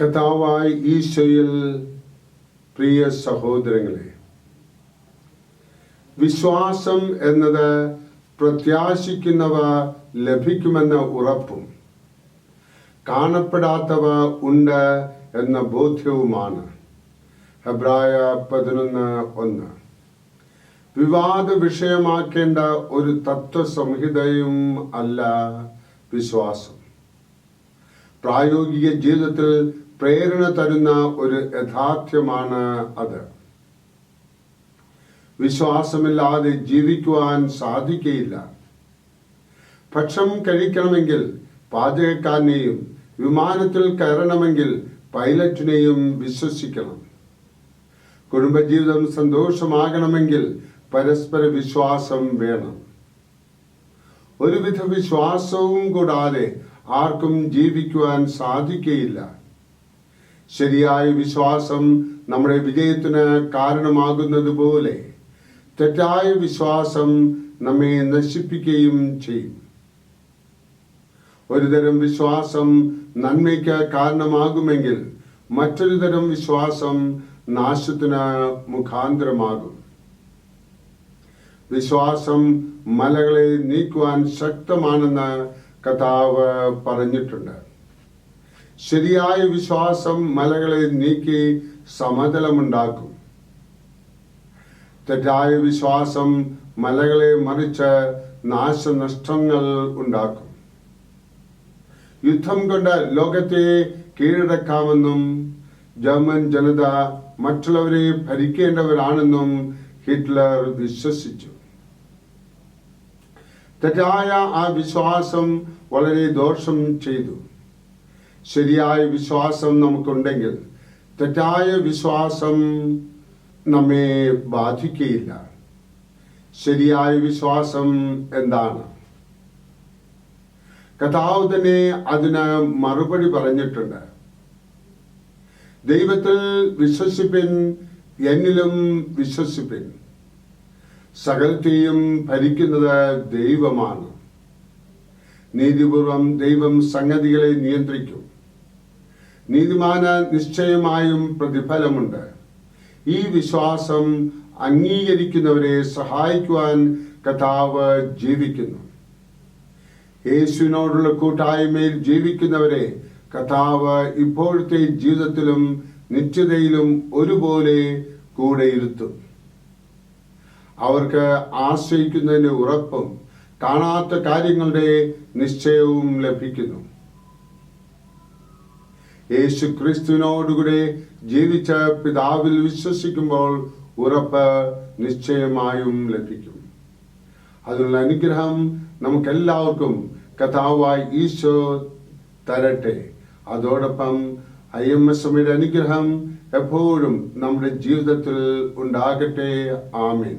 കഥാവായ ഈശോയിൽ പ്രിയ സഹോദരങ്ങളെ വിശ്വാസം എന്നത് പ്രത്യാശിക്കുന്നവ ലഭിക്കുമെന്ന ഉറപ്പും കാണപ്പെടാത്തവ ഉണ്ട് എന്ന ബോധ്യവുമാണ്. ഹെബ്രായ പതിനൊന്ന് ഒന്ന്. വിവാദ വിഷയമാക്കേണ്ട ഒരു തത്വസംഹിതയും അല്ല വിശ്വാസം. പ്രായോഗിക ജീവിതത്തിൽ പ്രേരണ തരുന്ന ഒരു യഥാർത്ഥ്യമാണ് അത്. വിശ്വാസമില്ലാതെ ജീവിക്കുവാൻ സാധിക്കയില്ല. ഭക്ഷണം കഴിക്കണമെങ്കിൽ പാചകക്കാരനെയും വിമാനത്തിൽ കയറണമെങ്കിൽ പൈലറ്റിനെയും വിശ്വസിക്കണം. കുടുംബജീവിതം സന്തോഷമാകണമെങ്കിൽ പരസ്പര വിശ്വാസം വേണം. ഒരുവിധ വിശ്വാസവും കൂടാതെ ആർക്കും ജീവിക്കുവാൻ സാധിക്കയില്ല. ശരിയായ വിശ്വാസം നമ്മുടെ വിജയത്തിന് കാരണമാകുന്നത് പോലെ തെറ്റായ വിശ്വാസം നമ്മെ നശിപ്പിക്കുകയും ചെയ്യും. ഒരുതരം വിശ്വാസം നന്മയ്ക്ക് കാരണമാകുമെങ്കിൽ മറ്റൊരു തരം വിശ്വാസം നാശത്തിന് മുഖാന്തരമാകും. വിശ്വാസം മലകളെ നീക്കുവാൻ ശക്തമാണെന്ന് കഥാവ് പറഞ്ഞിട്ടുണ്ട്. ശരിയായ വിശ്വാസം മലകളെ നീക്കി സമതലമുണ്ടാക്കും. തെറ്റായ വിശ്വാസം മലകളെ മറിച്ച് നാശനഷ്ടങ്ങൾ ഉണ്ടാക്കും. യുദ്ധം കൊണ്ട് ലോകത്തെ കീഴടക്കാമെന്നും ജർമ്മൻ ജനത മറ്റുള്ളവരെ ഭരിക്കേണ്ടവരാണെന്നും ഹിറ്റ്ലർ വിശ്വസിച്ചു. തെറ്റായ ആ വിശ്വാസം വളരെ ദോഷം ചെയ്തു. ശരിയായ വിശ്വാസം നമുക്കുണ്ടെങ്കിൽ തെറ്റായ വിശ്വാസം നമ്മെ ബാധിക്കുകയില്ല. ശരിയായ വിശ്വാസം എന്താണ്? കഥാവ് തന്നെ അതിന് മറുപടി പറഞ്ഞിട്ടുണ്ട്. ദൈവത്തിൽ വിശ്വസിപ്പിൻ എന്നിലും വിശ്വസിപ്പിൻ. സകലത്തെയും ഭരിക്കുന്നത് ദൈവമാണ്. നീതിപൂർവം ദൈവം സംഗതികളെ നിയന്ത്രിക്കും. നീതിമാന നിശ്ചയമായും പ്രതിഫലമുണ്ട്. ഈ വിശ്വാസം അംഗീകരിക്കുന്നവരെ സഹായിക്കുവാൻ കഥാവ് ജീവിക്കുന്നു. യേശുവിനോടുള്ള കൂട്ടായ്മയിൽ ജീവിക്കുന്നവരെ കഥാവ് ഇപ്പോഴത്തെ ജീവിതത്തിലും നിത്യതയിലും ഒരുപോലെ കൂടെയിരുത്തും. അവർക്ക് ആശ്രയിക്കുന്നതിന്റെ ഉറപ്പും കാണാത്ത കാര്യങ്ങളുടെ നിശ്ചയവും ലഭിക്കുന്നു. യേശു ക്രിസ്തുവിനോടുകൂടെ ജീവിച്ച പിതാവിൽ വിശ്വസിക്കുമ്പോൾ ഉറപ്പ് നിശ്ചയമായും ലഭിക്കും. അതിനുള്ള അനുഗ്രഹം നമുക്കെല്ലാവർക്കും കഥാവായി ഈശോ തരട്ടെ. അതോടൊപ്പം ഐ എം എസ് എമ്മയുടെ അനുഗ്രഹം എപ്പോഴും നമ്മുടെ ജീവിതത്തിൽ ഉണ്ടാകട്ടെ. ആമേൻ.